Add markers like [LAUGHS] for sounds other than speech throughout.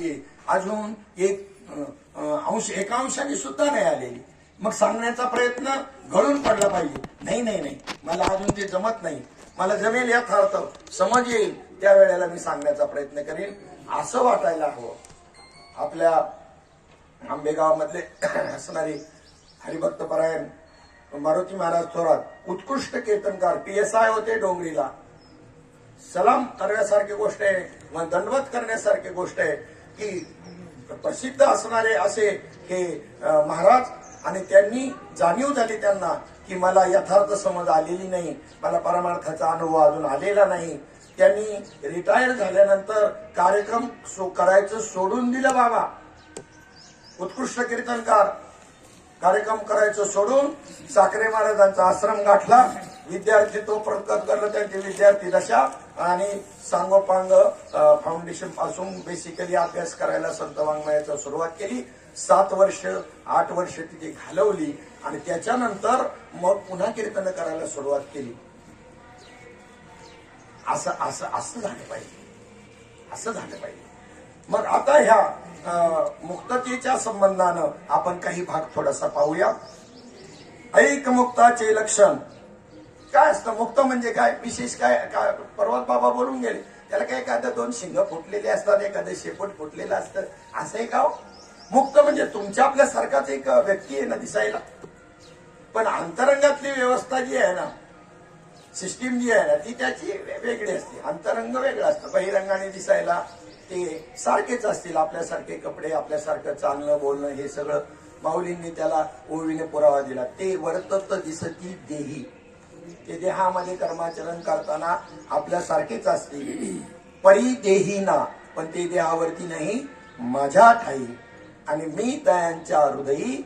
नाहीये अजून एक अंश एका अंशाने सुद्धा नाही आलेली. मग सांगण्याचा प्रयत्न घडून पडला पाहिजे. नाही नाही नाही. मला अजून ते जमत नाही. मला जमेल यथार्थ. समज येईल त्यावेळेला मी सांगण्याचा प्रयत्न करेन. असं वाटायला हवं. आपल्या आंबेगावामधले [CLEARS THROAT] असणारे हरिभक्त परायण मारुती महाराज थोरात उत्कृष्ट कीर्तनकार पी एस आय होते डोंगरीला. सलाम करण्यासारखी गोष्ट आहे मग दंडवत करण्यासारखी गोष्ट आहे. की प्रसिद्ध असणारे असे हे महाराज आणि त्यांनी जाणीव झाली त्यांना की मला यथार्थ समज आलेली नाही मला परमार्थाचा अनुभव अजून आलेला नाही. त्यांनी रिटायर झाल्यानंतर कार्यक्रम सो करायचं सोडून दिलं बाबा. उत्कृष्ट कीर्तनकार. कार्यक्रम करायचं सोडून साखरे महाराजांचा आश्रम गाठला. विद्यार्थी तो प्रकट करलं त्यांचे विद्यार्थी दशा आणि सांगोपांग फाउंडेशनपासून बेसिकली अभ्यास करायला संत वाङ्मयाचा सुरुवात केली. सात वर्ष आठ वर्ष तिथे घालवली आणि त्याच्यानंतर मग पुन्हा कीर्तन करायला सुरुवात केली. असं असं असं झालं पाहिजे. असं झालं पाहिजे. मग आता ह्या मुक्ततेच्या संबंधानं आपण काही भाग थोडासा पाहूया. ऐक मुक्ताचे लक्षण. काय असतं? मुक्त म्हणजे काय? विशेष काय? काय पर्वत बाबा बोलून गेले. त्याला काय एखादं दोन शिंग फुटलेले असतात एखादं शेपूट फुटलेलं असतं. असं का मुक्त म्हणजे तुमच्या आपल्यासारखाच एक व्यक्ती आहे ना दिसायला. पण अंतरंगातली व्यवस्था जी आहे ना सिस्टीम जी आहे ना ती त्याची वेगळी असते. अंतरंग वेगळं असतं. बहिरंगाने दिसायला ते सारखेच असतील. आपल्यासारखे कपडे आपल्यासारखं चालणं बोलणं हे सगळं माऊलींनी त्याला ओळीने पुरावा दिला. ते वर्तत दिसती देही. ते देहामध्ये कर्माचरण करताना आपल्यासारखेच असतील परी देही ना पण ते देहावरती नाही माझ्या ठाई. आणि मी दयांच्या हृदयी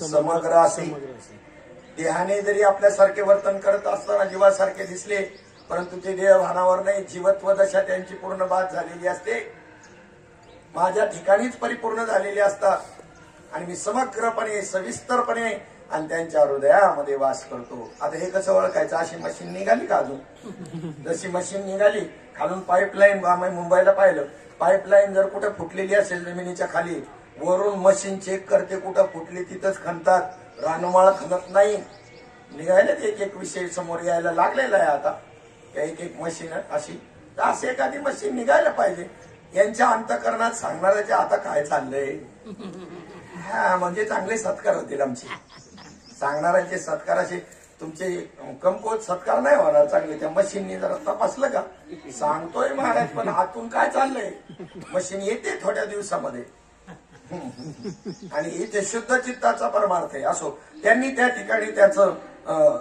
समग्र असे देहाने जरी आपल्यासारखे वर्तन करत असताना जीवासारखे दिसले परंतु ते देह भानावर नाही जीवत्व दशा त्यांची पूर्ण बाद झालेली असते. माझ्या ठिकाणीच परिपूर्ण झालेले असतात. आणि मी समग्रपणे सविस्तरपणे आणि त्यांच्या हृदयामध्ये वास करतो. आता हे कसं ओळखायचं? अशी मशीन निघाली का अजून? जशी मशीन निघाली खालून पाईपलाईन आम्ही मुंबईला पाहिलं. पाईपलाईन जर कुठे फुटलेली असेल जमिनीच्या खाली वरून मशीन चेक करते कुठं फुटली तिथंच खणतात. रानमाळ खणत नाही. निघायला एक एक विषय समोर यायला लागलेला आहे आता. एक एक मशीन अशी तर अशी एखादी मशीन निघायला पाहिजे. यांच्या अंतकरणात सांगणाऱ्याचे आता काय चाललंय? हा म्हणजे चांगले सत्कार होतील आमचे. सांगणाऱ्यांचे सत्कार तुमचे कमकोत सत्कार नाही होणार चांगले. त्या मशीननी जरा तपासलं का? सांगतोय महाराज पण आतून काय चाललंय? मशीन येते थोड्या दिवसामध्ये. आणि इथे शुद्ध चित्ताचा परमार्थ आहे. असो त्यांनी त्या ठिकाणी त्याचं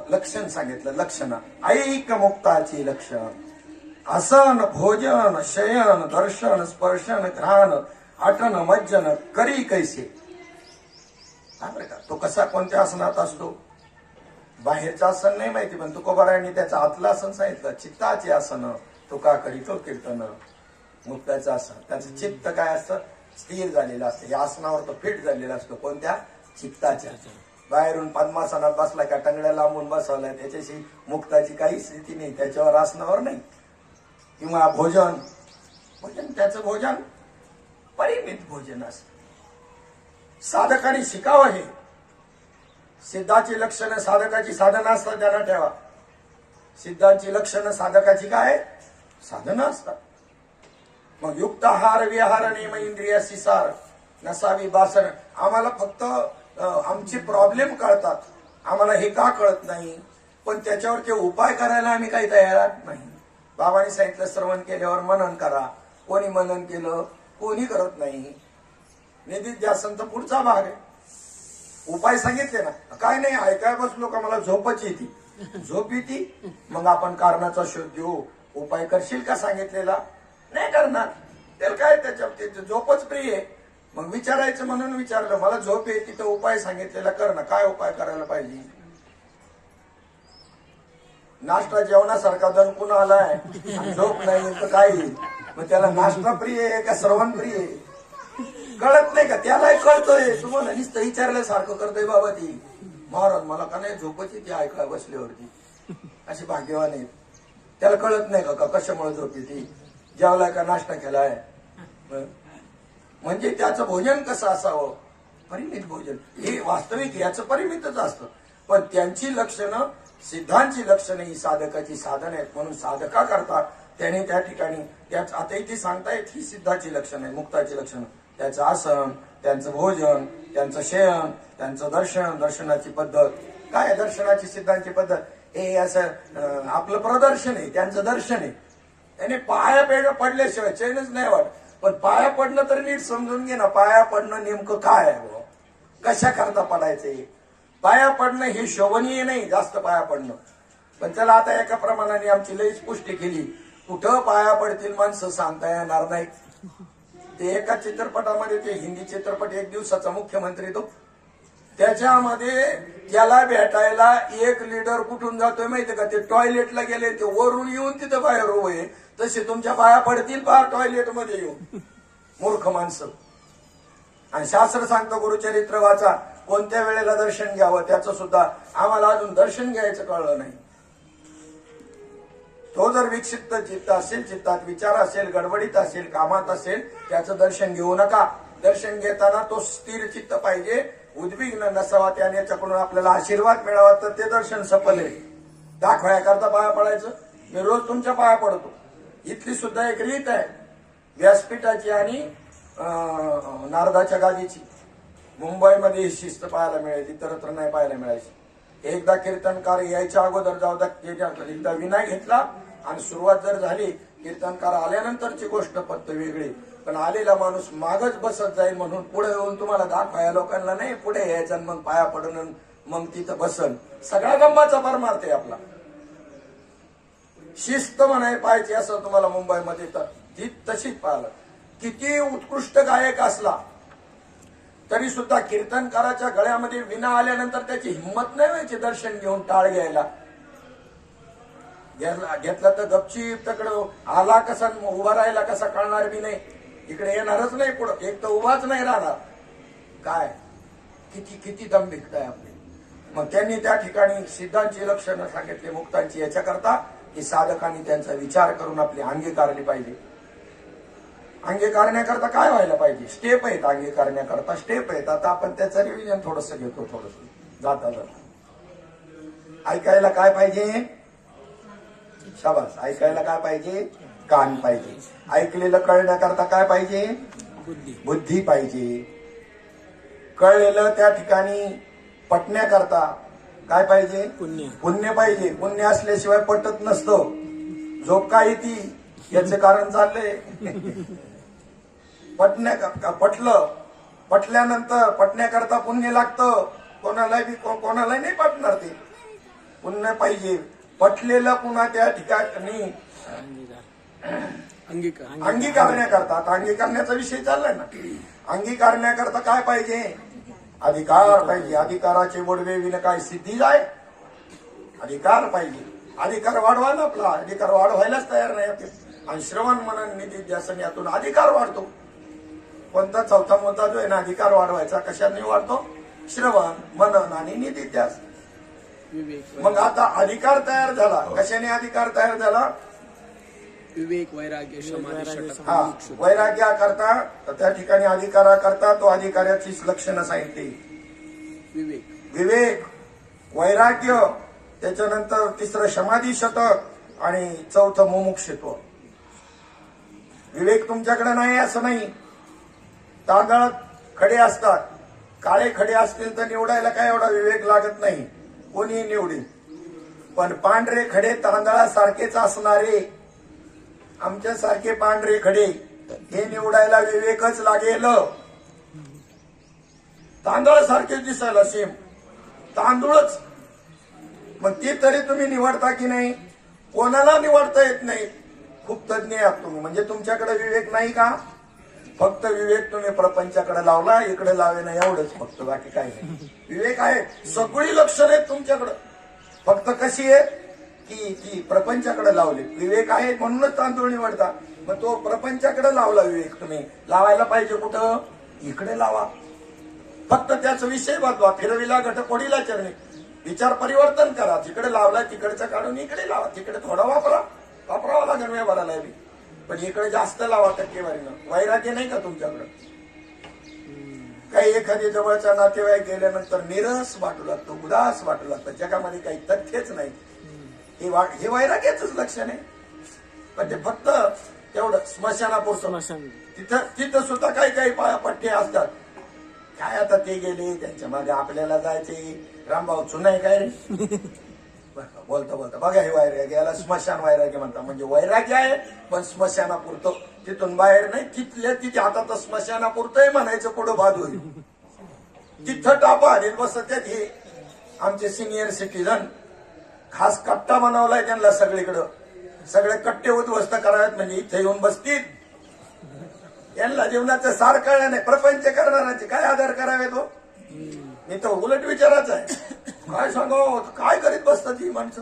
लक्षण सांगितलं. लक्षण ऐक मुक्ताची लक्षण. आसन भोजन शयन दर्शन स्पर्शन घ्राण आटन मज्जन करी कैसे? हा का तो कसा कोणत्या आसनात असतो? बाहेरचं आसन नाही माहिती पण तुकोबारायांनी त्याचं आतलं आसन सांगितलं. चित्ताचे आसन तुका करीतो कीर्तन मुक्ताचं आसन. त्याचं चित्त काय असतं? स्थिर झालेलं असतं. या आसनावर तो फिट झालेला असतो. कोणत्या? चित्ताच्या. बाहेरून पद्मासनात बसला का? टंगड्या लांबून बसवलाय. त्याच्याशी मुक्ताची काही स्थिती नाही. त्याच्यावर आसनावर नाही. किंवा भोजन. भोजन त्याचं भोजन. परिमित भोजन असतं. साधकाने शिकावं हे. सिद्धाची लक्षणं साधकाची साधना असतात त्यांना ठेवा. सिद्धांची लक्षणं साधकाची काय? साधनं असतात. मग युक्त आहार विहार नियम इंद्रिया सिसार नसावी बासन आम्हाला फक्त आमचे प्रॉब्लेम कळतात. आम्हाला हे का कळत नाही? पण त्याच्यावरचे उपाय करायला आम्ही काही तयार नाही. बाबांनी सांगितलं श्रवण केल्यावर मनन करा. कोणी मनन केलं? कोणी करत नाही. निधिध्यासन तर पुढचा भाग आहे. उपाय सांगितले ना. काय नाही ऐकाय बसलो का मला झोपच येते. झोप येते मग आपण कारणाचा शोध घेऊ. उपाय करशील का सांगितलेला? नाही करणार. त्याला काय त्याच्या झोपच प्रिय आहे. मग विचारायचं म्हणून विचारलं मला झोप येते तर उपाय सांगितलेला कर ना. काय उपाय करायला पाहिजे? नाश्ता जेवणासारखा दणकून आलाय. झोप नाही तर काय येईल? मग त्याला नाश्ता प्रिय आहे का? सर्वांप्रिय आहे? कळत नाही का? त्यालाही कळतोय. तुम्हाला नुसतं विचारल्यासारखं करतोय बाबा ती महाराज मला का नाही झोपची ती ऐकाय बसल्यावरती? अशी भाग्यवान आहेत त्याला कळत नाही का कशामुळे झोपी ती? जेवलाय का नाश्ता केलाय? म्हणजे त्याचं भोजन कसं असावं? परिमित भोजन. हे वास्तविक याचं परिमितच असतं. पण त्यांची लक्षणं सिद्धांची लक्षणं ही साधकाची साधन आहेत. म्हणून साधका करतात. त्याने त्या ठिकाणी त्याच आता इथे सांगतायत ही सिद्धाची लक्षणं आहे मुक्ताची लक्षणं. त्याचं आसन त्यांचं भोजन त्यांचं शयन त्यांचं दर्शन दर्शनाची पद्धत. काय दर्शनाची सिद्धांची पद्धत? हे असं आपलं प्रदर्शन आहे त्यांचं दर्शन आहे. त्याने पाया पेड पडल्याशिवाय चैनच नाही वाट पण पाया पडलं तर नीट समजून घे ना पाया पडणं नेमकं काय आहे कशा करता पडायचं पाया पडणं हे शोभनीय नाही जास्त पाया पडणं. पण त्याला आता एका प्रमाणाने आमची लईच पुष्टी केली. कुठं पाया पडतील माणसं सांगता येणार नाही. ते एका चित्रपटामध्ये ते हिंदी चित्रपट एक दिवसाचा मुख्यमंत्री तो. त्याच्यामध्ये त्याला भेटायला एक लीडर कुठून जातोय माहितीये का? ते टॉयलेटला गेले ते वरून येऊन तिथं बाहेर उभे आहे. तसे तुमच्या पाया पडतील पहा टॉयलेटमध्ये येऊन. मूर्ख माणसं. आणि शास्त्र सांगतं गुरुचरित्र वाचा. कोणत्या वेळेला दर्शन घ्यावं त्याचं सुद्धा आम्हाला अजून दर्शन घ्यायचं कळलं नाही. तो जर विक्षिप्त चित्त असेल चित्तात विचार असेल गडबडीत असेल कामात असेल त्याचं दर्शन घेऊ नका. दर्शन घेताना तो स्थिर चित्त पाहिजे. उद्विग्न नसावा त्याने याच्याकडून आपल्याला आशीर्वाद मिळावा तर ते दर्शन सफल आहे. करता पाया पडायचं. मी रोज तुमच्या पाया पडतो. इथली सुद्धा एक रीत आहे. व्यासपीठाची आणि नारदाच्या गादीची. मुंबईमध्ये ही शिस्त पाहायला मिळायची इतरत्र नाही पाहायला मिळायची. एकदा कीर्तनकार यायच्या अगोदर जाऊ द्या. एकदा विनय घेतला आणि सुरुवात जर झाली कीर्तनकार आल्यानंतरची गोष्ट फक्त वेगळी. पण आलेला माणूस मागच बसत जाईल म्हणून पुढे येऊन तुम्हाला दाखवाया लोकांना नाही पुढे यायचं आणि मग पाया पडून मग तिथं बसन. सगळ्या गंबाचा परमार्थ मारते आपला. शिस्त म्हणाय पाहिजे असं तुम्हाला मुंबईमध्ये तर ती तशीच पाहिलं. किती उत्कृष्ट गायक असला तरी सुद्धा कीर्तनकाराच्या गळ्यामध्ये विना आल्यानंतर त्याची हिंमत नाही व्हायची दर्शन घेऊन टाळ घ्यायला. घेतला घेतला तर गपचीप तकडं आला कसा उभा राहिला कसा कळणार बी नाही. इकडे येणारच नाही पुढं. एक तर उभाच नाही राहणार. काय? किती किती दम भिकताय आपली? मग त्यांनी त्या ठिकाणी सिद्धांची लक्षणं सांगितली मुक्तांची याच्याकरता की साधकांनी त्यांचा विचार करून आपली अंगीकारली पाहिजे. अंगीकारण्याकरता काय व्हायला पाहिजे? स्टेप आहेत अंगीकारण्याकरता. स्टेप आहेत. आता आपण त्याचं रिव्हिजन थोडस घेतो थोडस. जाता जाता. ऐकायला काय पाहिजे? शाबास. ऐकायला काय पाहिजे? कान पाहिजे. ऐकलेलं कळण्याकरता काय पाहिजे? बुद्धी. बुद्धी पाहिजे. कळलेलं त्या ठिकाणी पटण्याकरता काय पाहिजे? पुण्य. पुण्य पाहिजे. पुण्य असल्याशिवाय पटत नसतं. झोप काय ती याचं कारण चाललंय. [LAUGHS] पटण्या पटलं? पटल्यानंतर पटण्याकरता पुण्य लागतं. कोणालाही बी कोणालाही नाही पटणार ते. पुण्य पाहिजे. पटलेलं पुन्हा त्या ठिकाणी अंगीकार अंगीकार. अंगीकारण्याकरता. आता अंगीकारण्याचा विषय चाललाय ना. अंगीकारण्याकरता काय पाहिजे? अधिकार पाहिजे. अधिकाराचे वडवे विन काय सिद्धी जाय? अधिकार पाहिजे. अधिकार वाढवा ना आपला. अधिकार वाढवायलाच तयार नाही आपण. आणि श्रवण मनन निधी ध्यासन यातून अधिकार वाढतो. कोणता चौथा मुद्दा जो आहे ना अधिकार वाढवायचा कशाने वाढतो? श्रवण मनन आणि निधी ध्यास विवेक मग आता अधिकार तयार झाला. कशाने अधिकार तयार झाला? विवेक वैराग्य हा वैराग्या करता त्या ठिकाणी अधिकारा करता तो अधिकाऱ्याचीच लक्षणं सांगितली विवेक. विवेक वैराग्य त्याच्यानंतर तिसरं समाधी शतक आणि चौथं मुमुक्षत्व. विवेक तुमच्याकडे नाही असं नाही. तांदळात खडे असतात. काळे खडे असतील तर निवडायला काय एवढा विवेक लागत नाही. कोणी निवडेल पण पांढरे खडे तांदळासारखेच असणारे आमच्यासारखे पांढरे खडे हे निवडायला विवेकच लागेल. तांदळासारखेच दिसायला सेम. तांदूळच. मग ती तरी तुम्ही निवडता की नाही? कोणाला निवडता येत नाही? खूप तज्ञ आहात तुम्ही. म्हणजे तुमच्याकडे विवेक नाही का? फक्त विवेक तुम्ही प्रपंचाकडे लावला इकडे लावे ना एवढंच फक्त बाकी काय नाही. विवेक आहे सगळी लक्षणं आहेत तुमच्याकडं. फक्त कशी आहे? की ती प्रपंचाकडे लावली. विवेक आहे म्हणूनच तांदूळ निवडता. मग तो प्रपंचाकडे लावला विवेक तुम्ही. लावायला पाहिजे कुठं? इकडे लावा. फक्त त्याचा विषय बदवा फिरविला घटकोडीला चरणे. विचार परिवर्तन करा. तिकडे लावला तिकडचं काढून इकडे लावा. तिकडे थोडा वापरा. वापरावा लागेल व्यवहाराला बी. पण इकडे जास्त लावा टक्केवारीनं. वैराग्य नाही का तुमच्याकडे? काही एखादी जवळचा नातेवाईक गेल्यानंतर निरस वाटू लागतो उदास वाटू लागतं. जगामध्ये काही तथ्यच नाही. हे वा हे वैराग्याच लक्षण आहे. पण ते फक्त तेवढं स्मशानापुरतं. स्मशान. तिथं तिथं सुद्धा काही काही पट्टे असतात. काय आता ते गेले त्यांच्या मागे आपल्याला जायचे रामभाऊ चुनाय काय रे? [LAUGHS] बोलता बोलता. बघा हे वैराग्य याला स्मशान वैराग्य म्हणतात. म्हणजे वैराग्य आहे पण स्मशानापुरतं तिथून बाहेर नाही तिथल्या तिथे आता तर स्मशानापुरतंही म्हणायचं पुढं बाद होईल तिथं टापा बसतं त्यात हे. आमचे सिनियर सिटीजन खास कट्टा बनवलाय त्यांना सगळीकडं. सगळे कट्टे उद्ध्वस्त करावेत म्हणजे इथे येऊन बसतील. यांना जीवनाचं सार कळलं नाही प्रपंच करणाराचे काय आधार करावे तो हो? मी तर उलट विचाराचा आहे. काय सांगावं काय करीत बसतात ही माणसं?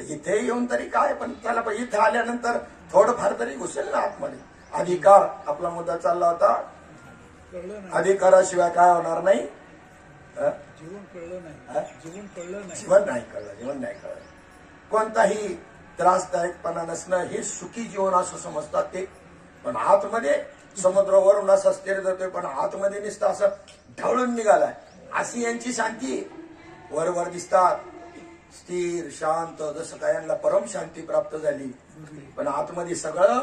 इथे येऊन तरी काय? पण त्याला पण इथे आल्यानंतर थोडंफार तरी घुसेल ना आतमध्ये. अधिकार आपला मुद्दा चालला होता. अधिकाराशिवाय काय होणार नाही? जीवन कळलं? नाही. जीवन कळलं नाही. जीवन नाही कळलं जीवन नाही कळलं. कोणताही त्रासदायकपणा नसणं हे सुखी जीवन असं समजतात ते. पण आतमध्ये समुद्रावरून असं स्थिर जातोय पण आतमध्ये नुसतं असं ढवळून निघालाय. अशी यांची शांती वरवर वर वर दिसतात. स्थिर शांत जसं काय यांना परम शांती प्राप्त झाली. पण आतमध्ये सगळं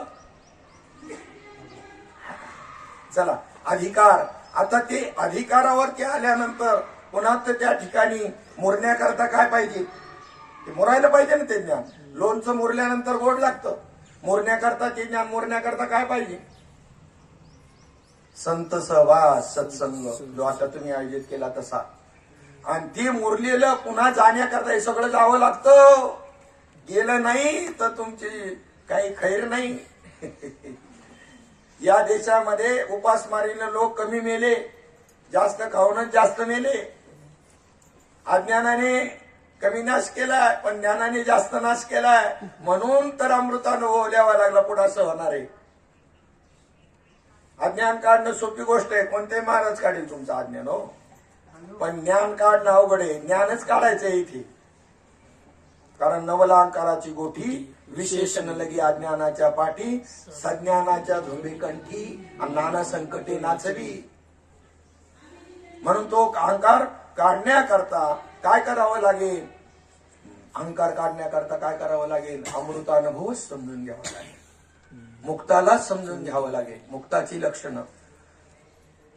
चला अधिकार. आता ते अधिकारावरती आल्यानंतर पुन्हा तर त्या ठिकाणी मुरण्याकरता काय पाहिजे? ते मुरायला पाहिजे ना ते ज्ञान. लोणचं मुरल्यानंतर गोड लागतं. मुरण्याकरता ते ज्ञान मुरण्याकरता काय पाहिजे? संत सहवास सत्संग. जो आता तुम्ही आयोजित केला तसा. आणि ती मुरलीला पुन्हा जाण्याकरता हे सगळं जावं लागतं. गेलं नाही तर तुमची काही खैर नाही. [LAUGHS] या देशामध्ये उपासमारीने लोक कमी मेले. जास्त खाऊनच जास्त मेले. अज्ञानाने कमी नाश केलाय पण ज्ञानाने जास्त नाश केलाय. म्हणून तर अमृतानुभव ल्यावा लागला पुढे असं होणार आहे. अज्ञान काढणं सोपी गोष्ट आहे. कोणते महाराज काढेल तुमचं अज्ञान हो. पण ज्ञान काढणं अवघड आहे. ज्ञानच काढायचं आहे इथे. कारण नवलांकाराची गोठी विशेषण लगी अज्ञानाच्या पाठी सज्ञानाच्या धोबी कंठी आणि नाना संकटे नाचवी. म्हणून तो अहंकार काढण्याकरता काय करावं लागेल? अहंकार काढण्याकरता काय करावं लागेल? अमृतानुभवच समजून घ्यावा लागेल. मुक्तालाच समजून घ्यावं लागेल मुक्ताची लक्षणं.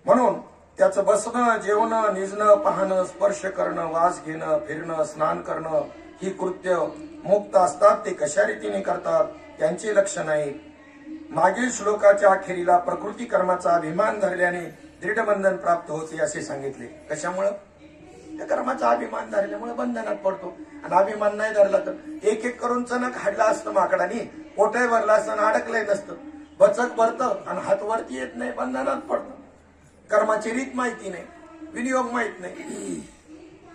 म्हणून त्याचं बसणं जेवणं निजणं पाहणं स्पर्श करणं वास घेणं फिरणं स्नान करणं ही कृत्य मुक्त असतात ते कशा रीतीने करतात त्यांची लक्षण आहेत. मागील श्लोकाच्या अखेरीला प्रकृती कर्माचा अभिमान धरल्याने दृढ बंधन प्राप्त होते असे सांगितले. कशामुळं? त्या कर्माचा अभिमान धरल्यामुळे बंधनात पडतो. आणि अभिमान नाही धरला तर एक एक करून चणक हाडला असतं माकडानी. पोटे भरला असतं आणि अडकलंय नसतं. बचक भरतं आणि हात वरती येत नाही बंधनात पडतं. कर्माची रीत माहिती नाही विनियोग माहीत नाही.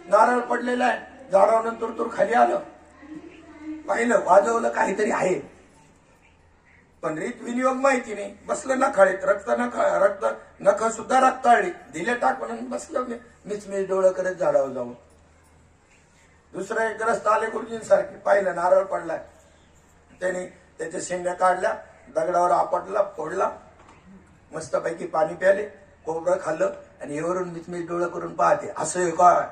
नारळ पडलेला आहे झाडावर तूर खाली आलं. पाहिलं वाजवलं काहीतरी आहे. पण रीत विनियोग माहिती नाही. बसलं नखाळीत रक्त नख रक्त नख सुद्धा रक्ताळली. दिले टाकून बसलं मी. मीच मी डोळं करत झाडावर जाऊन. दुसरं एक ग्रस्त आले गुरुजींसारखे. पाहिलं नारळ पडलाय. त्याने त्याच्या शेंड्या काढल्या दगडावर आपटला फोडला. मस्तपैकी पाणी प्याले कोबरं खाल्लं आणि येवरून मीच डोळं करून पाहते. असं हे काय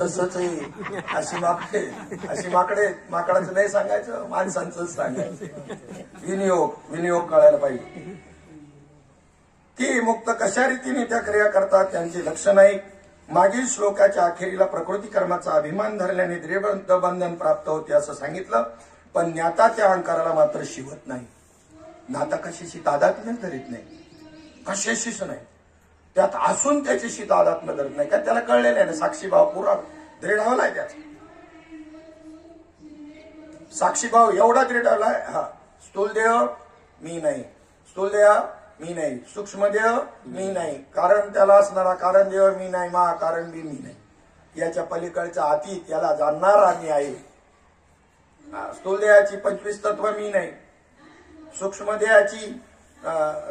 तसंच आहे. अशी माकडे अशी माकडे माकडाचं नाही सांगायचं माणसांचं सांगायचं. विनियोग विनियोग कळायला पाहिजे. ती मुक्त कशा रीतीने त्या क्रिया करतात त्यांचे लक्ष नाही. मागील श्लोकाच्या अखेरीला प्रकृती कर्माचा अभिमान धरल्याने दृढ बंधन प्राप्त होते असं सांगितलं. पण ज्ञाताच्या अहंकाराला मात्र शिवत नाही. नाता कशाशी तादात्म्यच धरीत नाही. कशाशीच नाही. त्यात असून त्याच्याशी तादात्म्य धरत नाही. का त्याला कळलेलं आहे ना साक्षीभाव पुरा दृढावलाय त्याचा साक्षीभाव एवढा दृढावलाय हा स्थूलदेह मी नाही. स्थूलदेह मी नाही. सूक्ष्मदेह मी नाही. कारण त्याला असणारा कारण देह मी नाही मा कारण बी मी नाही. याच्या पलीकडच्या अतीत याला जाणणारा मी आहे. स्थूलदेहाची पंचवीस तत्व मी नाही. सूक्ष्मदेहाची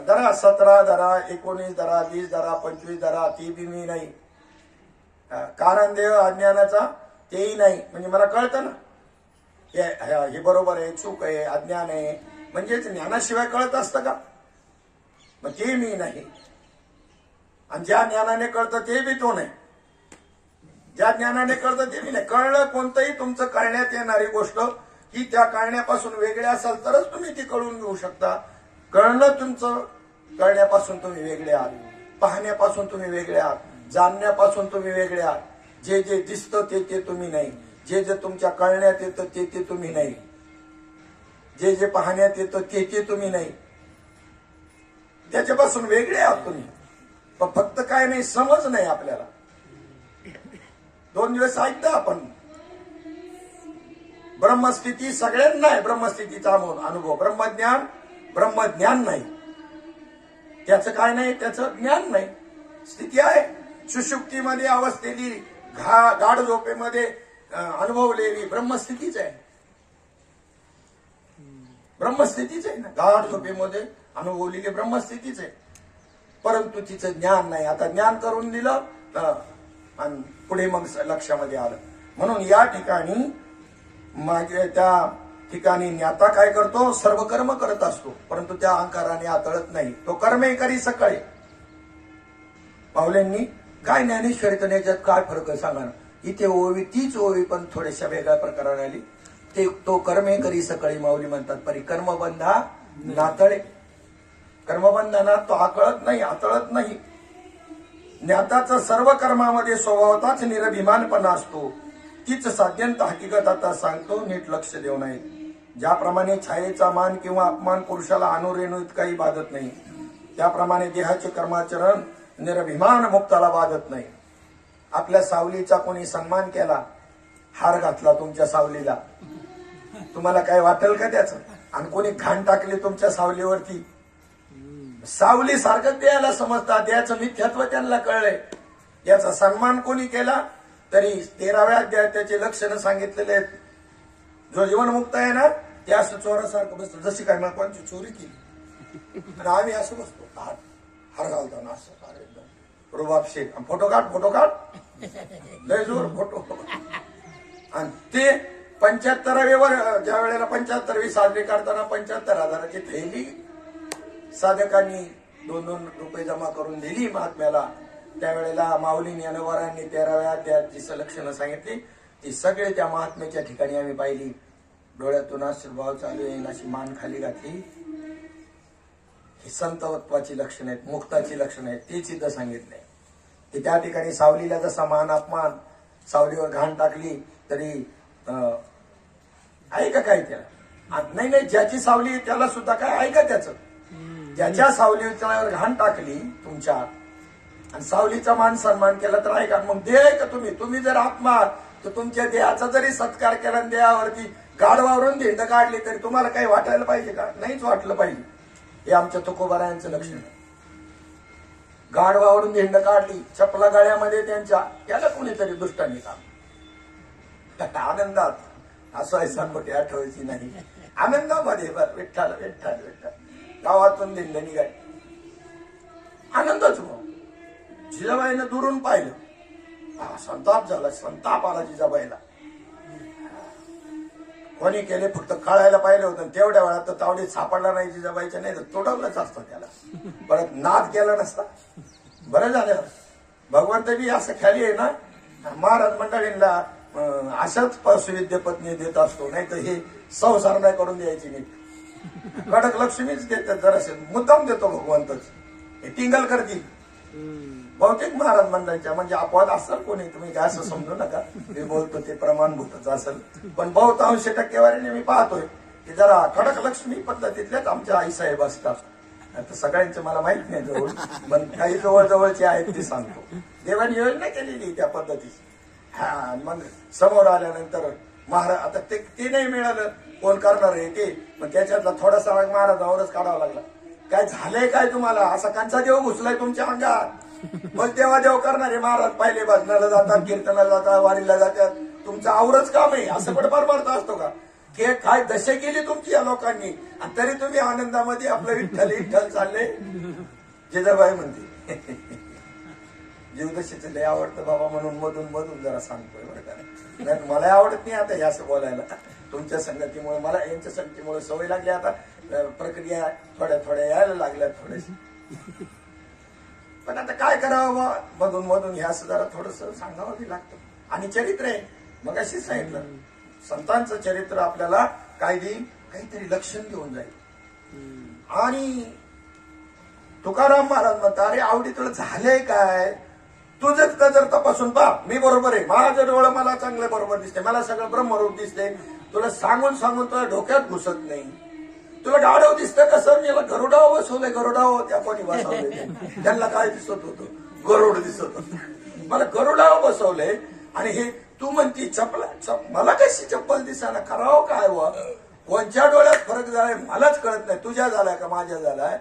धरा सतरा धरा एकोणीस धरा वीस धरा पंचवीस धरा ती बी मी नाही. कारण देह अज्ञानाचा तेही नाही. म्हणजे मला कळतं ना? हे हे- हे बरोबर आहे चूक आहे अज्ञान आहे. म्हणजेच ज्ञानाशिवाय कळत असतं का? मग ते मी नाही. आणि ज्या ज्ञानाने कळतं ते बी तो नाही. ज्या ज्ञानाने कळतं ते बी नाही. कळलं कोणतंही तुमचं कळण्यात येणारी गोष्ट ही त्या कळण्यापासून वेगळी असाल तरच तुम्ही ती कळून घेऊ शकता. कळणं तुमचं कळण्यापासून तुम्ही वेगळे आहात. पाहण्यापासून तुम्ही वेगळे आहात. जाणण्यापासून तुम्ही वेगळे आहात. जे जे दिसतं ते ते तुम्ही नाही. जे जे तुमच्या कळण्यात येतं ते ते तुम्ही नाही. जे जे पाहण्यात येतं ते ते तुम्ही नाही. त्याच्यापासून वेगळे आहात तुम्ही. पण फक्त काय नाही समज नाही आपल्याला. दोन दिवस ऐकता आपण. ब्रह्मस्थिती सगळ्यांना आहे ब्रह्मस्थितीचा म्हणून अनुभव. ब्रह्मज्ञान ब्रह्मज्ञान नाही. त्याचं काय नाही त्याचं ज्ञान नाही. स्थिती आहे. सुशुक्तीमध्ये अवस्थेली घा गाढ झोपेमध्ये अनुभवलेली ब्रह्मस्थितीच आहे. ब्रह्मस्थितीच आहे ना. गाढ झोपेमध्ये अनुभवलेली ब्रह्मस्थितीच आहे. परंतु तिचं ज्ञान नाही. आता ज्ञान करून दिलं तर आणि पुढे मग लक्षामध्ये आलं. म्हणून या ठिकाणी मागे त्या ठिकाणी ज्ञाता काय करतो? सर्व कर्म करत असतो. परंतु त्या अहंकाराने आतळत नाही. तो कर्मे करी सकाळी. पावलेंनी काय ज्ञानेश्वरी तर याच्यात काय फरक आहे? सांगा ना. इथे ओवी तीच ओवी पण थोड्याशा वेगळ्या प्रकाराने आली. ते तो कर्मे करी सकाळी माऊली म्हणतात. परी कर्मबंधा नातळे. कर्मबंधनात तो आकळत नाही आतळत नाही. ज्ञाताचा सर्व कर्मामध्ये स्वभावताच निरभिमानपणा असतो. तीच साध्यंत हकीकत आता सांगतो नीट लक्ष देऊ नये. ज्याप्रमाणे छायेचा मान किंवा अपमान पुरुषाला अनुरेणू इतकाही बाधत नाही त्याप्रमाणे देहाचे कर्माचरण निरभिमान मुक्ताला बाधत नाही. आपल्या सावलीचा कोणी सन्मान केला हार घातला तुमच्या सावलीला. तुम्हाला काय वाटेल का त्याचं? आणि कोणी घाण टाकली तुमच्या सावलीवरती? सावली सारखं द्यायला समजतात याचं मिथ्यात्व त्यांना कळलंय. याचा सन्मान कोणी केला? तरी तेराव्या अध्यायात त्याचे लक्षणं सांगितलेले आहेत. जो जीवनमुक्त आहे ना ते असं चोरासारखं बसतो. जशी काय कोणची चोरी केली. आणि आम्ही असं बसतो. हार हार घालताना असं हार एकदम. रुबाब शेख फोटो काढ फोटो काढ. लय जोर फोटो. आणि ते पंच्याहत्तरावे वर ज्या वेळेला पंच्याहत्तरवी साजरी करताना पंच्याहत्तर हजाराची थैली साधकांनी दोन दोन रुपये जमा करून दिली महात्म्याला. त्यावेळेला माऊलीनी अनुवारांनी तेराव्या त्याची लक्षणं सांगितली. ती सगळे त्या महात्म्याच्या ठिकाणी आम्ही पाहिली. डोळ्यातून आशीर्भाव चालू येईल अशी मान खाली घातली. ही संतवत्वाची लक्षणं आहेत मुक्ताची लक्षणं आहेत तीच इथं सांगितले की त्या ठिकाणी सावलीला जसा मान अपमान सावलीवर घाण टाकली तरी अं, आहे का काय त्याला नाही नाही ज्याची सावली त्याला सुद्धा काय? ऐका का त्याचं. ज्याच्या सावलीवर घाण टाकली तुमच्या आणि सावलीचा मान सन्मान केला तर आहे का मग देह का तुम्ही? तुम्ही जर आत्मा तर तुमच्या देहाचा जरी सत्कार केला आणि देहावरती गाडवावरून धिंड काढली तरी तुम्हाला काही वाटायला पाहिजे का? नाहीच वाटलं पाहिजे. हे आमच्या तुकोबारायांचं लक्षण आहे. गाडवावरून धिंड काढली चपला गाळ्यामध्ये त्यांच्या याला कोणीतरी दुष्टांनी काम आनंदात असं आहे सांगोटी आठवायची नाही. आनंदामध्ये बर विठ्ठल विठ्ठल विठ्ठल. गावातून दिंड निघाली. आनंदच मग. जिजाबाईनं दुरून पाहिलं. संताप झाला संताप आला जिजाबाईला. कोणी केले फक्त कळायला पाहिलं होतं तेवढ्या वेळात तर तावडीत सापडला नाही जिजाबाईच्या नाही तर तोडवलंच असतं त्याला. परत नाद केला नसता. बरं झालं. भगवंत बी असं खाली आहे ना महाराज मंडळींना अशाच सुविद्य पत्नी देत असतो नाही तर हे संसार नाही करून द्यायची नीट. कडक लक्ष्मीच देतात जरासे मुद्दाम देतो भगवंतच. हे टिंगल करतील बहुतेक महाराज मंडळीच्या म्हणजे अपवाद असेल कोणी तुम्ही काय असं समजू नका. मी बोलतो ते प्रमाणभूतच असेल. पण बहुतांश टक्केवारीने मी पाहतोय की जरा खडक लक्ष्मी पद्धतीतल्याच आमच्या आई साहेब असतात. आता सगळ्यांचे मला माहीत नाही जवळ पण काही जवळजवळचे आहेत ते सांगतो. देवाने योजना केलेली त्या पद्धतीची. हा मग समोर आल्यानंतर महाराज आता ते ते नाही मिळालं कोण करणार आहे ते? मग त्याच्यातला थोडासा महाराजावरच काढावा लागला. काय झालंय काय तुम्हाला? असा कांचा देव घुसलाय तुमच्या अंगात. मग तेव्हा देव करणारे महाराज पहिले भजनाला जातात कीर्तनाला जातात वारीला जातात. तुमचं आवरच काम आहे असं पण परमार्थ असतो का? हे काय दशे केली तुमची या लोकांनी? आणि तरी तुम्ही आनंदामध्ये आपलं विठ्ठल विठ्ठल चालले. जिजाबाई म्हणते जीवदशीचं लय आवडतं बाबा म्हणून मधून मधून जरा सांगतोय बरं का. नाही मला आवडत नाही आता हे असं बोलायला. तुमच्या संगतीमुळे मला यांच्या संगतीमुळे सवय लागली आता. प्रक्रिया थोड्या थोड्या यायला लागल्या थोड्याशी. पण आता काय करावं? मधून मधून ह्या असं जरा थोडस सांगावं बी लागतं. आणि चरित्र आहे. मग अशीच सांगितलं. संतांचं चरित्र आपल्याला काय देईल काहीतरी लक्षण देऊन जाईल. आणि तुकाराम महाराज म्हणता अरे आवडी तुला झालंय काय? तुझं का जर तपासून पहा. मी बरोबर आहे. माझं डोळं मला चांगलं बरोबर दिसते मला सगळं ब्रह्मरूप दिसते तुला सांगून सांगून तुला डोक्यात घुसत नाही. तुला गाढव दिसतं कसं मी याला गरुडाव बसवलंय गरुडाव त्या कोणी बसवले त्यांना काय दिसत होतं? गरुड दिसत होत. मला गरुडाव बसवलंय. आणि हे तू म्हणती चपला चप मला कशी चप्पल दिसाना? करावं काय व? कोणत्या डोळ्यात फरक झालाय मलाच कळत नाही. तुझ्या झालाय का माझ्या झालाय?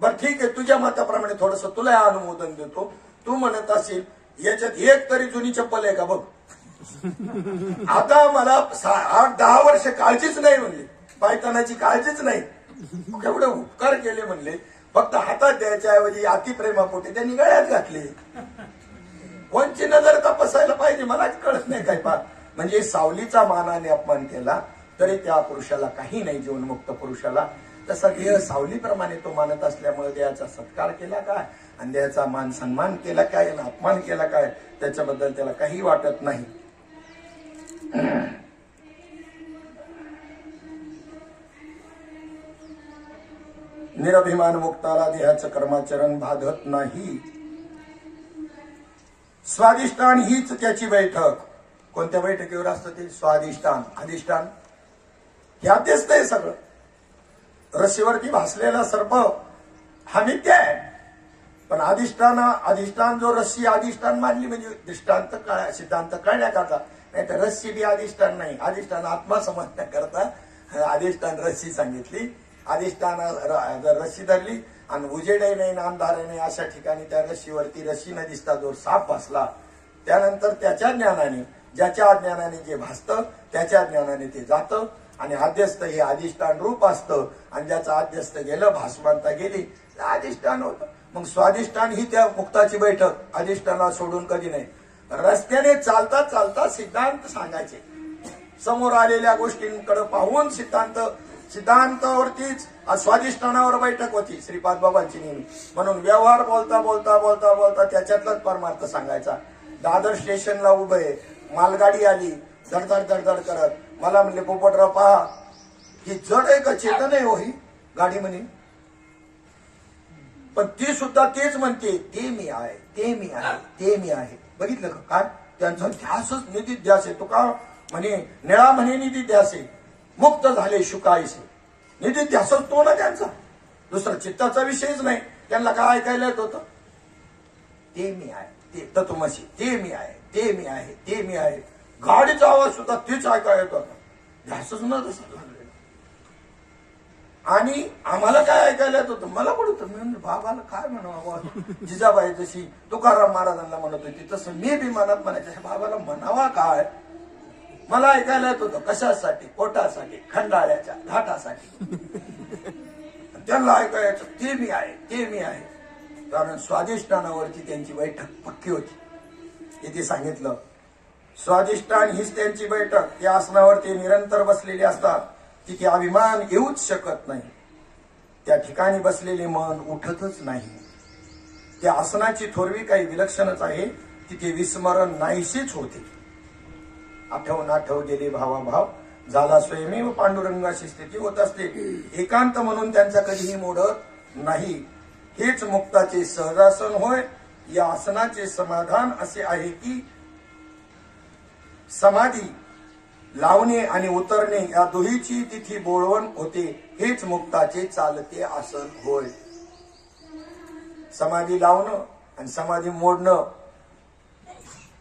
बर ठीक आहे. तुझ्या मताप्रमाणे थोडस तुला अनुमोदन देतो. तू म्हणत असेल याच्यात एक तरी जुनी चप्पल आहे का? बघ. आता मला आठ दहा वर्ष काळजीच नाही म्हणले. पायतानाची काळजीच नाही. केवढे उपकार केले म्हणले. फक्त हातात द्यायच्या ऐवजी अतिप्रेमापोटी त्यांनी गळ्यात घातले. कोणची नजर तपासायला पाहिजे मलाच कळत नाही काय पार म्हणजे सावलीचा मानाने अपमान केला तरी त्या पुरुषाला काही नाही जीवनमुक्त पुरुषाला. तसा देह सावलीप्रमाणे तो मानत असल्यामुळे देहाचा सत्कार केला काय? आणि देहाचा मान सन्मान केला काय? अपमान केला काय? त्याच्याबद्दल त्याला काही वाटत नाही. निरभिमान मुक्ताला देहाचं कर्माचरण बाधत नाही. स्वादिष्टान हीच त्याची बैठक. कोणत्या बैठकीवर असतं ते? स्वाधिष्ठान अधिष्ठान. ह्यातच ते सगळं. रशीवरती भासलेला सर्प हा नित्य आहे. पण अधिष्ठान अधिष्ठान जो रस्सी अधिष्ठान मानली म्हणजे दृष्टांत कळा सिद्धांत कळण्याकरता. नाही तर रस्सी बी अधिष्ठान नाही. अधिष्ठान आत्मा समजण्याकरता अधिष्ठान रस्सी सांगितली. अधिष्ठान जर रस्सी धरली आणि उजेडही नाही नामधारे नाही अशा ठिकाणी त्या रस्सीवरती रस्सी न दिसता जो साप भासला त्यानंतर त्याच्या ज्ञानाने ज्याच्या ज्ञानाने जे भासतं त्याच्या ज्ञानाने ते जातं आणि आद्यस्त हे अधिष्ठान रूप असतं आणि ज्याचं आद्यस्त गेलं भासमानता गेली ते अधिष्ठान होतं. मग स्वाधिष्ठान ही त्या मुक्ताची बैठक अधिष्ठानाला सोडून कधी नाही. रस्त्याने चालता चालता सिद्धांत सांगायचे. समोर आलेल्या गोष्टींकडे पाहून सिद्धांत सिद्धांतावरतीच आज स्वाधिष्ठानावर बैठक होती श्रीपाद बाबांची नेहमी. म्हणून व्यवहार बोलता बोलता बोलता बोलता त्याच्यातलाच परमार्थ सांगायचा. दादर स्टेशनला उभं आहे मालगाडी आली धडधड धडधड करत. मला म्हणले पोपटराव पहा ही जड आहे का चेतन आहे हो ही? गाडी म्हणे. पण ती सुद्धा तेच म्हणते ते मी आहे ते मी आहे ते मी आहे. बघितलं का? काय? त्यांचा ध्यासच निधी ध्यास आहे. तो का म्हणे निळा म्हणे निधी ध्यास आहे. मुक्त झाले शुकायसे. निधी ध्यासच तो ना त्यांचा. दुसरा चित्ताचा विषयच नाही. त्यांना काय ऐकायला येत होतं? ते मी आहे. ते तत्वमसी. ते मी आहे. ते मी आहे. ते मी आहे. गाडीचा आवाज सुद्धा तेच ऐकायला येत होता. ध्यासच न तसा लागलेला आणि आम्हाला काय ऐकायला येत होतं? मला पडत मी म्हणजे बाबाला काय म्हणावं जिजाबाई जशी तुकाराम महाराजांना म्हणत होती तसं मी बी मनात म्हणायचं बाबाला म्हणावा काय? मला ऐकायला येत होतं कशासाठी? पोटासाठी खंडाळ्याच्या घाटासाठी. [LAUGHS] त्यांना ऐकायचं ते मी आहे ते मी आहे. कारण स्वादिष्ठानावरती त्यांची बैठक पक्की होती. इथे सांगितलं स्वादिष्ठान हीच त्यांची बैठक. त्या आसनावरती निरंतर बसलेले असतात. तिथे अभिमान येऊच शकत नाही. त्या ठिकाणी बसलेले मन उठतच नाही. त्या आसनाची थोरवी काही विलक्षणच आहे. तिथे विस्मरण नाहीशीच होते. आठव नाठव गेले भावाभाव. झाला स्वयमेव पांडुरंगाची स्थिती होत असते. एकांत म्हणून त्यांचा कधीही मोडत नाही. हेच मुक्ताचे सहजासन होय. या आसनाचे समाधान असे आहे की समाधी लावणे आणि उतरणे या दोहीची तिथी बोळवण होते. हेच मुक्ताचे चालते आसन होय. समाधी लावणं आणि समाधी मोडणं.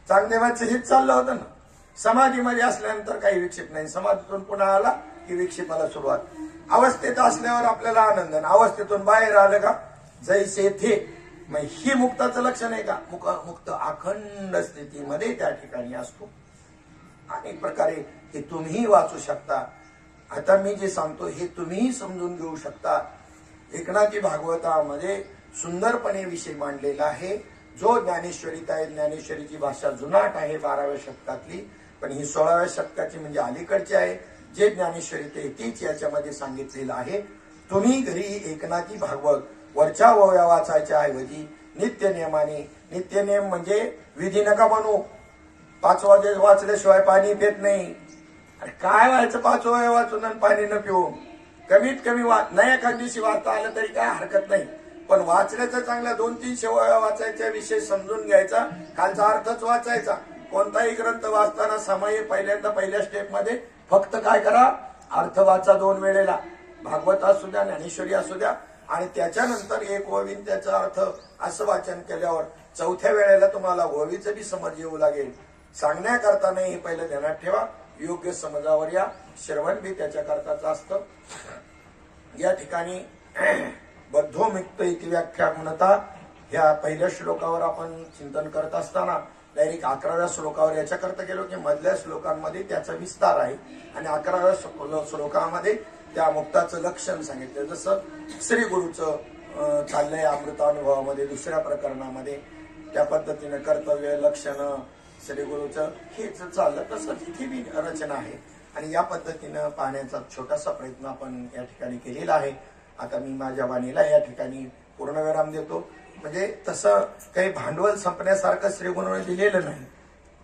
चांगदेवाचं हेच चाललं होतं ना? समाधीमध्ये असल्यानंतर काही विक्षेप नाही. समाधीतून पुन्हा आला की विक्षेपाला सुरुवात. अवस्थेत असल्यावर आपल्याला आनंद आणि अवस्थेतून बाहेर आलं का? जैसे थे. मग ही मुक्ताचं लक्षण आहे का? मुक मुक्त अखंड स्थितीमध्ये त्या ठिकाणी असतो. अनेक प्रकारे हे तुम्हीही वाचू शकता. आता मी जे सांगतो हे तुम्हीही समजून घेऊ शकता. एकनाथी भागवतामध्ये सुंदरपणे विषय मांडलेला आहे. जो ज्ञानेश्वरीत आहे ज्ञानेश्वरीची भाषा जुनाट आहे बाराव्या शतकातली. पण ही सोळाव्या शतकाची म्हणजे अलीकडची आहे. जे ज्ञानेश्वरी ते तीच याच्यामध्ये सांगितलेलं आहे. तुम्ही घरी एकनाथी भागवत वरच्या वव्या वाचायच्या ऐवजी नित्य नियमाने नित्य नियम म्हणजे विधी नका बनवू पाच वाजे वाचल्याशिवाय पाणी पेत नाही. अरे काय व्हायचं पाच वया वाचून आणि पाणी न पिऊन? कमीत कमी वा नाही एखाद दिवशी वाचता आलं तरी काय हरकत नाही. पण वाचण्याचा चांगल्या दोन तीनशे वया वाचायच्या विषय समजून घ्यायचा. कालचा अर्थच वाचायचा. कोणताही ग्रंथ वाचताना समय पहिल्यांदा पहिल्या स्टेपमध्ये फक्त काय करा? अर्थ वाचा दोन वेळेला. भागवत असू द्या ज्ञानेश्वरी असू द्या. आणि त्याच्यानंतर एक गोविंद त्याचा अर्थ असं वाचन केल्यावर चौथ्या वेळेला तुम्हाला गोवीचं बी समज येऊ लागेल. सांगण्याकरता नाही हे पहिलं ध्यानात ठेवा. योग्य समजावर या. श्रवण बी त्याच्याकरताच असतं. या ठिकाणी [CLEARS THROAT] बद्धोमिक्त इति व्याख्या म्हणता. या पहिल्या श्लोकावर आपण चिंतन करत असताना डायरेक्ट अकराव्या श्लोकावर याच्याकरता गेलो की मधल्या श्लोकांमध्ये त्याचा विस्तार आहे. आणि अकराव्या श्लोकामध्ये त्या मुक्ताचं लक्षण सांगितलं. जसं श्री गुरुचं चाललंय अमृतानुभवामध्ये दुसऱ्या प्रकरणामध्ये. त्या पद्धतीनं कर्तव्य लक्षणं श्री गुरुचं हेच चाललं. तसंच इथे बी रचना आहे. आणि या पद्धतीनं पाहण्याचा छोटासा प्रयत्न आपण या ठिकाणी केलेला आहे. आता मी माझ्या वाणीला या ठिकाणी पूर्णविराम देतो. म्हणजे तसं काही भांडवल संपण्यासारखं श्रीगुरूने दिलेलं नाही.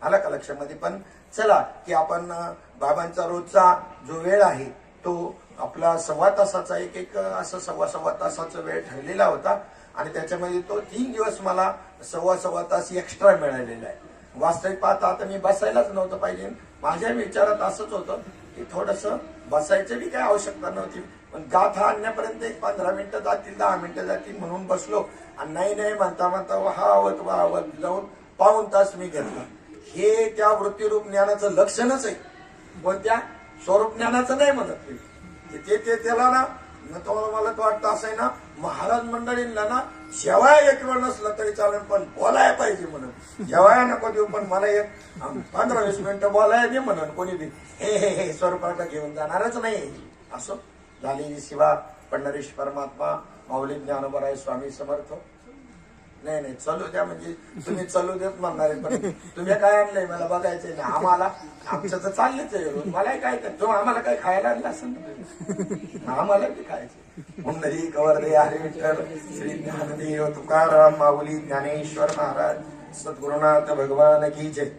आला का लक्षामध्ये? पण चला की आपण बाबांचा रोजचा जो वेळ आहे तो आपला सव्वा तासाचा एक एक असं सव्वा सव्वा तासाचा वेळ ठरलेला होता आणि त्याच्यामध्ये तो तीन दिवस मला सव्वा सव्वा तास एक्स्ट्रा मिळालेला आहे. वास्तविक पाहता आता मी बसायलाच नव्हतं पाहिजे. माझ्या विचारात असंच होतं की थोडस बसायचं बी काय आवश्यकता नव्हती. पण गाथा आणण्यापर्यंत एक पंधरा मिनिटं जातील दहा मिनिटं जातील म्हणून बसलो. आणि नाही नाही म्हणता म्हणता वाहवत वहावत जाऊन पाऊन तास मी घेतला हे त्या वृत्तीरूप ज्ञानाचं लक्षणच आहे. पण त्या स्वरूप ज्ञानाचं नाही म्हणत ते- ते ते त्याला ना तुम्हाला मला तो वाटतं असं आहे ना महाराज मंडळींना ना शेवाय एक वेळ नसलं तरी चालेल पण बोलायला पाहिजे म्हणून. जेवाय नको देऊ पण मला एक पंधरा वीस मिनिटं बोलाय दे म्हणून कोणी बी हे हे हे स्वरूपाला घेऊन जाणारच नाही. असं झालेली शिवा पंढरीश परमात्मा माऊली ज्ञानोबराय स्वामी समर्थ. नाही नाही चालू द्या म्हणजे तुम्ही चालू देत म्हणणारे पण तुम्ही काय आणलंय मला बघायचंय ना आम्हाला आमचं तर चाललंच आहे मलाही काय तुम्ही आम्हाला काय खायला आणलं असं आम्हाला ते खायचं पुंडरी कवर्दे हरे विठ्ठल श्री ज्ञानदेव तुकाराम माऊली ज्ञानेश्वर महाराज सद्गुरुनाथ भगवान की जय.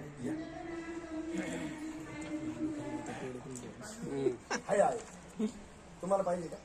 हाय, हाय. तुम्हाला पाहिजे का